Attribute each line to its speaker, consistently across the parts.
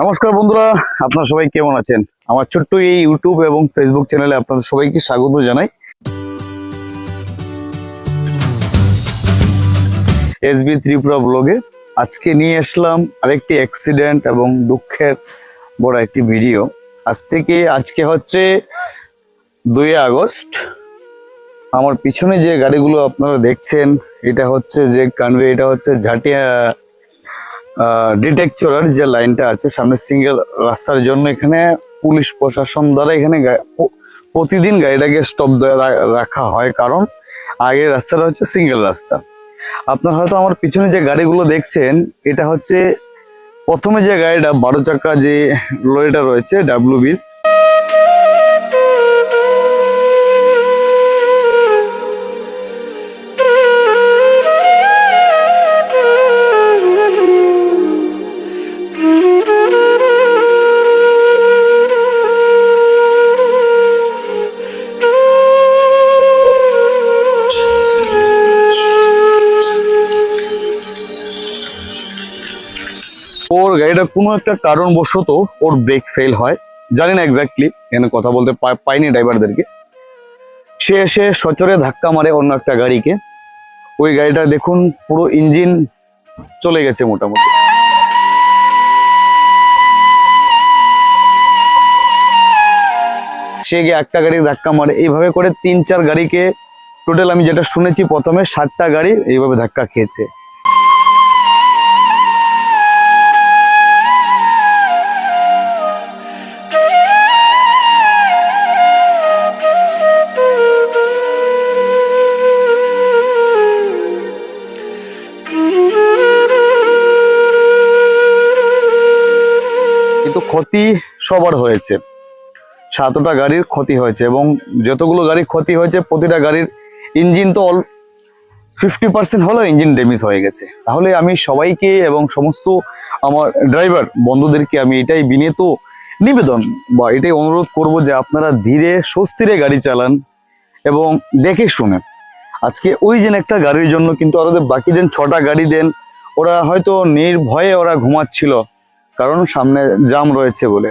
Speaker 1: নমস্কার বন্ধুরা, আপনারা সবাই কেমন আছেন? আমার ছোট্ট এই ইউটিউব এবং ফেসবুক চ্যানেলে আপনাদের সবাইকে স্বাগত জানাই। এসবি ত্রিপুরা ব্লগে আজকে নিয়ে আসলাম আরেকটি অ্যাক্সিডেন্ট এবং দুঃখের বড় একটি ভিডিও আজ থেকে আজকে হচ্ছে দুই আগস্ট। আমার পিছনে যে গাড়িগুলো আপনারা দেখছেন, এটা হচ্ছে যে কানভে এটা হচ্ছে ঝাটিয়া ডিটেকচরার যে লাইনটা আছে, সামনে সিঙ্গেল রাস্তার জন্য এখানে পুলিশ প্রশাসন দ্বারা এখানে প্রতিদিন গাড়িটাকে স্টপ রাখা হয়। কারণ আগের রাস্তাটা হচ্ছে সিঙ্গেল রাস্তা। আপনার হয়তো আমার পিছনে যে গাড়িগুলো দেখছেন, এটা হচ্ছে প্রথমে যে গাড়িটা বারো চাকা যে লরিটা রয়েছে ডাব্লিউবির ওর গাড়িটা কোনো একটা কারণবশত ওর ব্রেক ফেল হয়। জানি না এক্স্যাক্টলি এখানে কথা বলতে পাইনি ড্রাইভারদেরকে সে এসে সচরে ধাক্কা মারে অন্য একটা গাড়িকে। ওই গাড়িটা দেখুন, পুরো ইঞ্জিন চলে গেছে মোটামুটি। সে গিয়ে একটা গাড়ি ধাক্কা মারে। এইভাবে করে তিন চার গাড়িকে টোটাল আমি যেটা শুনেছি, প্রথমে ষাটটা গাড়ি এইভাবে ধাক্কা খেয়েছে। কিন্তু ক্ষতি সবার হয়েছে। সাতটা গাড়ির ক্ষতি হয়েছে এবং যতগুলো গাড়ির ক্ষতি হয়েছে, প্রতিটা গাড়ির ইঞ্জিন তো অল ফিফটি পার্সেন্ট হলেও ইঞ্জিন ড্যামেজ হয়ে গেছে। তাহলে আমি সবাইকে এবং সমস্ত আমার ড্রাইভার বন্ধুদেরকে আমি এটাই বিনীত নিবেদন বা এটাই অনুরোধ করব যে আপনারা ধীরে স্বস্তিরে গাড়ি চালান এবং দেখে শুনে। আজকে ওই যে একটা গাড়ির জন্য কিন্তু ওদের বাকি দেন ছটা গাড়ি দেন, ওরা হয়তো নির্ভয়ে ওরা ঘুমাচ্ছিল। কারণ সামনে জাম রয়েছে বলে।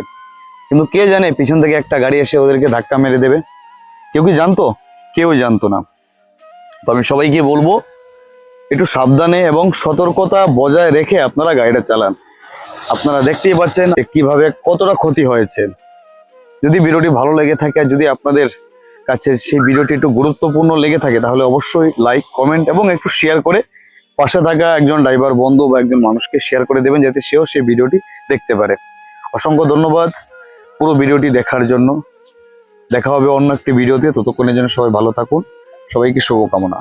Speaker 1: কিন্তু কে জানে পিছন থেকে একটা গাড়ি এসে ওদেরকে ধাক্কা মেরে দেবে? কেউ কি জানতো? কেউ জানতো না। তো আমি সবাইকে বলব, একটু সাবধানে এবং সতর্কতা বজায় রেখে আপনারা গাড়িটা চালান। আপনারা দেখতেই পাচ্ছেন কীভাবে কতটা ক্ষতি হয়েছে। যদি ভিডিওটি ভালো লেগে থাকে, যদি আপনাদের কাছে সেই ভিডিওটি একটু গুরুত্বপূর্ণ লেগে থাকে, তাহলে অবশ্যই লাইক, কমেন্ট এবং একটু শেয়ার করে পাশে থাকা একজন ড্রাইভার বন্ধু বা একজন মানুষকে শেয়ার করে দেবেন যাতে সেও সেই ভিডিওটি দেখতে পারে। অসংখ্য ধন্যবাদ পুরো ভিডিওটি দেখার জন্য। দেখা হবে অন্য একটি ভিডিওতে। ততক্ষণের জন্য সবাই ভালো থাকুন। সবাইকে শুভকামনা।